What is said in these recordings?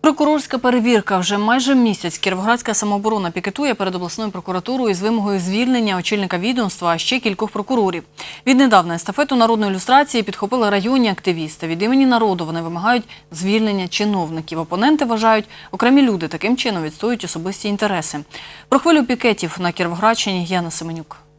Прокурорська перевірка вже майже місяць. Кіровоградська самооборона пікетує перед обласною прокуратурою із вимогою звільнення очільника відомства, а ще кількох прокурорів. Віднедавна естафету народної ілюстрації підхопили районні активісти. Від імені народу вони вимагають звільнення чиновників. Опоненти вважають, окремі люди таким чином відстоюють особисті інтереси. Про хвилю пікетів на Кіровоградщині Яна Семенюк.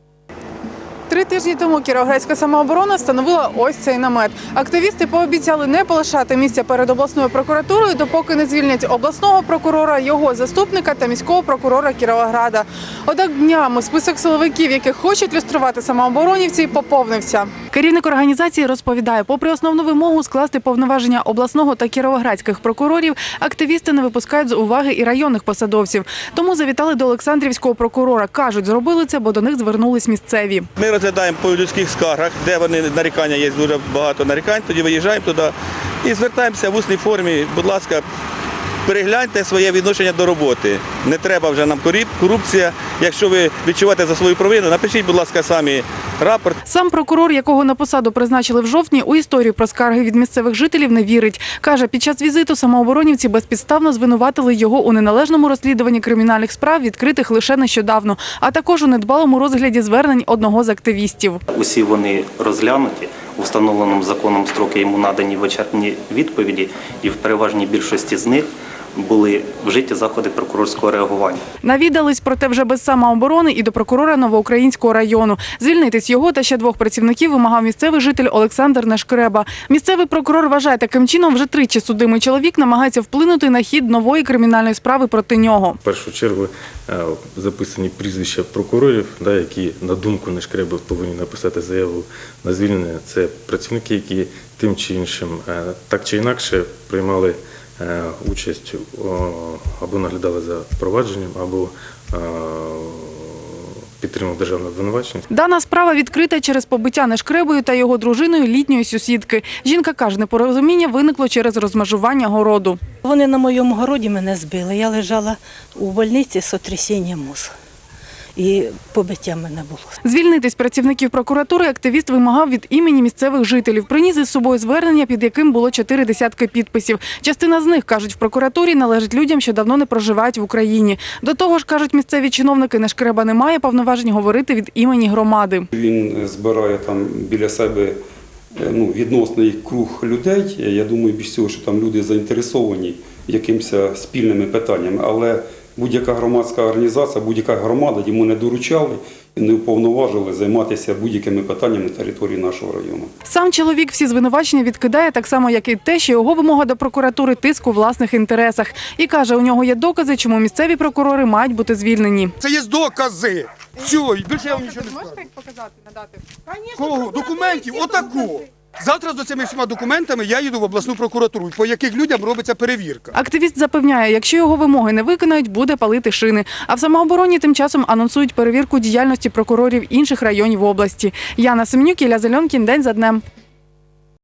Три тижні тому Кіровоградська самооборона встановила ось цей намет. Активісти пообіцяли не полишати місця перед обласною прокуратурою, допоки не звільнять обласного прокурора, його заступника та міського прокурора Кіровограда. Однак днями список силовиків, яких хочуть люструвати самооборонівці, поповнився. Керівник організації розповідає, попри основну вимогу скласти повноваження обласного та кіровоградських прокурорів, активісти не випускають з уваги і районних посадовців. Тому завітали до Олександрівського прокурора. кажуть, зробили це, бо до них звернулись місцеві. Ми розглядаємо по людських скаргах, де вони нарікання є дуже багато нарікань. Тоді виїжджаємо туди і звертаємося в усній формі. Будь ласка, перегляньте своє відношення до роботи. Не треба вже нам корупція. Якщо ви відчуваєте за свою провину, напишіть, будь ласка, самі рапорт. Сам прокурор, якого на посаду призначили в жовтні, у історію про скарги від місцевих жителів не вірить. Каже, під час візиту самооборонівці безпідставно звинуватили його у неналежному розслідуванні кримінальних справ, відкритих лише нещодавно, а також у недбалому розгляді звернень одного з активістів. Усі вони розглянуті у встановленому законом строки йому надані вичерпні відповіді, і в переважній більшості з них були вжиті заходи прокурорського реагування. Навідались, проте вже без самооборони і до прокурора Новоукраїнського району. Звільнитись його та ще двох працівників вимагав місцевий житель Олександр Нешкреба. Місцевий прокурор вважає, таким чином вже тричі судимий чоловік намагається вплинути на хід нової кримінальної справи проти нього. В першу чергу е, записані прізвища прокурорів, да, які на думку Нешкреби повинні написати заяву на звільнення. Це працівники, які тим чи іншим е, так чи інакше приймали участь або наглядали за провадженням, або підтримав підтримували державне обвинувачення. Дана справа відкрита через побиття Нешкребою та його дружиною літньої сусідки. Жінка каже, непорозуміння виникло через розмежування городу. Вони на моєму городі мене збили. Я лежала у больниці з сотрясінням мозку. І побиття мене було. Звільнитись працівників прокуратури активіст вимагав від імені місцевих жителів. Приніс із собою звернення, під яким було чотири десятки підписів. Частина з них, кажуть, в прокуратурі належить людям, що давно не проживають в Україні. До того ж, кажуть місцеві чиновники, Нешкреба не має повноважень говорити від імені громади. Він збирає там біля себе е, ну, відносний круг людей. Я думаю, більш всього, що там люди заінтересовані якимось спільними питаннями. Але будь-яка громадська організація, будь-яка громада йому не доручали і не уповноважили займатися будь-якими питаннями на території нашого району. Сам чоловік всі звинувачення відкидає так само, як і те, що його вимога до прокуратури тиск у власних інтересах. І каже, у нього є докази, чому місцеві прокурори мають бути звільнені. Це є докази. Все, і більше я вам нічого не скажу. показати, надати? Кого? Документів? Отаку. Завтра з цими всіма документами я їду в обласну прокуратуру, по яких людям робиться перевірка. Активіст запевняє, якщо його вимоги не виконають, буде палити шини. А в самообороні тим часом анонсують перевірку діяльності прокурорів інших районів області. Яна Семенюк, Ілля Зеленкін, день за днем.